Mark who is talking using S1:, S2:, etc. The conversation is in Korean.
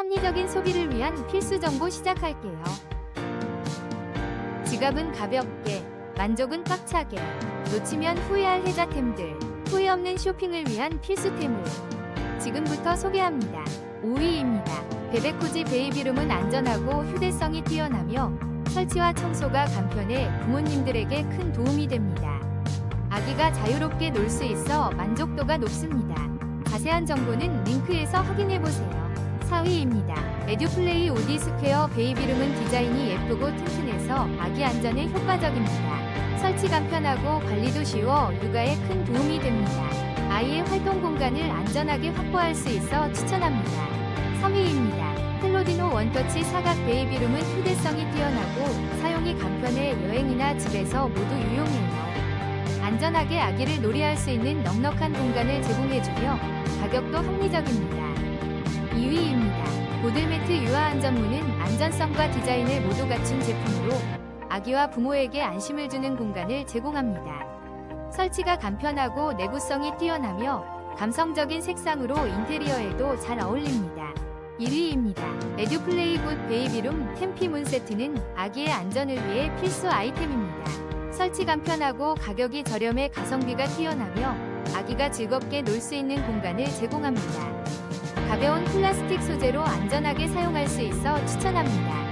S1: 합리적인 소비를 위한 필수 정보 시작할게요. 지갑은 가볍게, 만족은 꽉차게, 놓치면 후회할 혜자템들, 후회 없는 쇼핑을 위한 필수템을 지금부터 소개합니다. 5위입니다. 베베코지 베이비룸은 안전하고 휴대성이 뛰어나며 설치와 청소가 간편해 부모님들에게 큰 도움이 됩니다. 아기가 자유롭게 놀 수 있어 만족도가 높습니다. 자세한 정보는 링크에서 확인해보세요. 4위입니다. 에듀플레이 오디 스퀘어 베이비룸은 디자인이 예쁘고 튼튼해서 아기 안전에 효과적입니다. 설치 간편하고 관리도 쉬워 육아에 큰 도움이 됩니다. 아이의 활동 공간을 안전하게 확보할 수 있어 추천합니다. 3위입니다. 텔로디노 원터치 사각 베이비룸은 휴대성이 뛰어나고 사용이 간편해 여행이나 집에서 모두 유용해요. 안전하게 아기를 놀이할 수 있는 넉넉한 공간을 제공해주며 가격도 합리적입니다. 2위입니다. 보들매트 유아 안전문은 안전성과 디자인을 모두 갖춘 제품으로 아기와 부모에게 안심을 주는 공간을 제공합니다. 설치가 간편하고 내구성이 뛰어나며 감성적인 색상으로 인테리어에도 잘 어울립니다. 1위입니다. 에듀플레이 굿 베이비룸 템피문 세트는 아기의 안전을 위해 필수 아이템입니다. 설치 간편하고 가격이 저렴해 가성비가 뛰어나며 아기가 즐겁게 놀 수 있는 공간을 제공합니다. 가벼운 플라스틱 소재로 안전하게 사용할 수 있어 추천합니다.